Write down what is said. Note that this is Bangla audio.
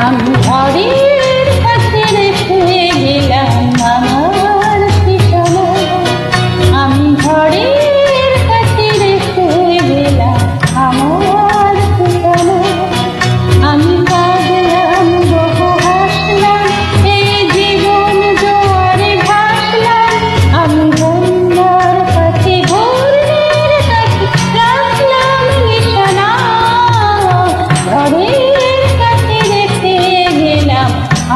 আমি হরে